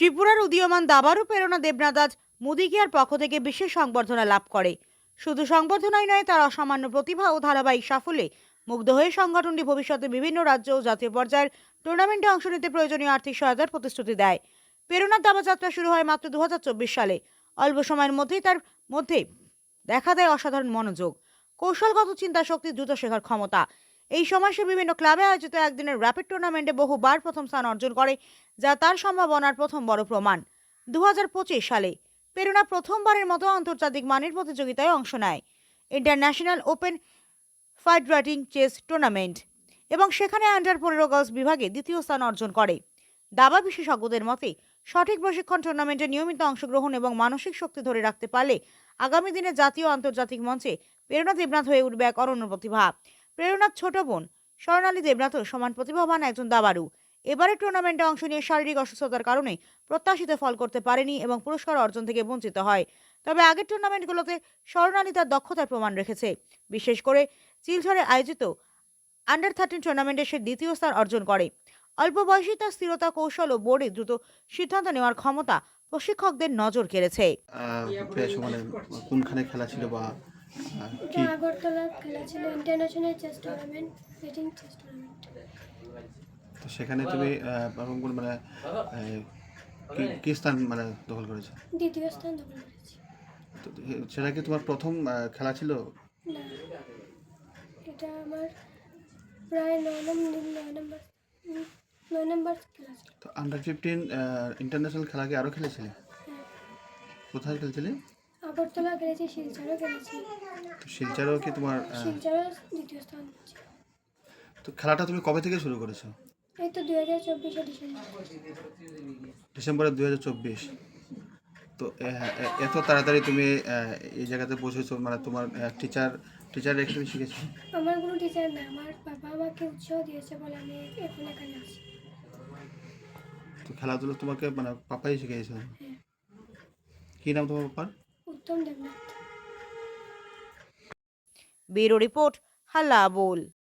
ত্রিপুরার উদীয়মান দাবারু প্রেরণা দেবনাথ আজ মুদিকিয়ার পক্ষ থেকে বিশেষ সংবর্ধনা লাভ করে। শুধু সংবর্ধনাই নয়, তার অসামান্য প্রতিভা ও ধারাবাহিক সাফল্যে মুগ্ধ হয়ে সংগঠনটি ভবিষ্যতে বিভিন্ন রাজ্য ও জাতীয় পর্যায়ের টুর্নামেন্টে অংশ নিতে প্রয়োজনীয় আর্থিক সহায়তার প্রতিশ্রুতি দেয়। প্রেরণার দাবাযাত্রা শুরু হয় মাত্র দু হাজার চব্বিশ সালে। অল্প সময়ের মধ্যেই তার মধ্যে দেখা দেয় অসাধারণ মনোযোগ। কৌশলগত চিন্তা শক্তি দ্রুত শেখার ক্ষমতা। এই সময় সে বিভিন্ন ক্লাবে আয়োজিত একদিনের র্যাপিড টুর্নামেন্টে বহুবার প্রথম স্থান অর্জন করে, যা তার সম্ভাবনার প্রথম বড় প্রমাণ। দু হাজার পঁচিশ সালে পেরুনা প্রথমবারের মতো আন্তর্জাতিক মানের প্রতিযোগিতায় অংশ নেয়। International open FIDE rating chess tournament এবং সেখানে আন্ডার পনেরো গার্লস বিভাগে দ্বিতীয় স্থান অর্জন করে। দাবা বিশেষজ্ঞদের মতে, সঠিক প্রশিক্ষণ টুর্নামেন্টে নিয়মিত অংশগ্রহণ এবং মানসিক শক্তি ধরে রাখতে পারলে আগামী দিনে জাতীয় আন্তর্জাতিক মঞ্চে প্রেরণা দেবনাথ হয়ে উঠবে এক অরণ্য প্রতিভা। প্রেরণার ছোট বোন। স্বর্ণালী দেবনাথও সমান প্রতিভাবান একজন দাবারু এবারের টুর্নামেন্টে অংশ নিয়ে শারীরিক অসুস্থতার কারণে প্রত্যাশিত ফল করতে পারেনি এবং পুরস্কার অর্জন থেকে বঞ্চিত হয়। তবে আগের টুর্নামেন্টগুলোতে স্বর্ণালী তার দক্ষতার প্রমাণ রেখেছে। বিশেষ করে চিলঝড়ে আয়োজিত আন্ডার থার্টিন টুর্নামেন্টে সে দ্বিতীয় স্থান অর্জন করে। অল্প বয়সী তার স্থিরতা, কৌশল ও বোর্ডে দ্রুত সিদ্ধান্ত নেওয়ার ক্ষমতা প্রশিক্ষকদের নজর কেড়েছে। কোনখানে খেলা ছিল বা এটা আগরতলার খেলা ছিল international chess tournament FIDE rating chess tournament তো সেখানে তুমি কোন মানে কি স্থান মানে দখল করেছ? দ্বিতীয় স্থান দখল করেছি। তো সেটা কি তোমার প্রথম খেলা ছিল? না এটা আমার প্রায় নয় নম্বর নয় নম্বর নয় নম্বর খেলা ছিল। তো আন্ডার ফিফটিন ইন্টারন্যাশনাল খেলা কি আরও খেলেছিলে? হ্যাঁ। কোথায় খেলছিলে? আগরতলা খেলেছি শিলচরও খেলেছি শিলচারও কি তোমার শিলচরও দ্বিতীয় স্থান তো খেলাটা তুমি কবে থেকে শুরু করেছ? এই তো দুই হাজার চব্বিশে ডিসেম্বর। ডিসেম্বরে দুই হাজার চব্বিশ। তো এ- এত তাড়াতাড়ি তুমি এই জায়গাতে পৌঁছেছো মানে তোমার টিচার টিচার এখানে শিখেছো? আমার কোনো টিচার না আমার বাবা আমাকে উৎসাহ দিয়েছে বলে আমি এখন এখানে আছি। তো খেলাধুলো তোমাকে মানে পাপাই শিখিয়েছে? হ্যাঁ। কি নাম তোমার পাপার? উত্তম দেবনাথ। ব্যুরো রিপোর্ট হাল্লা বোল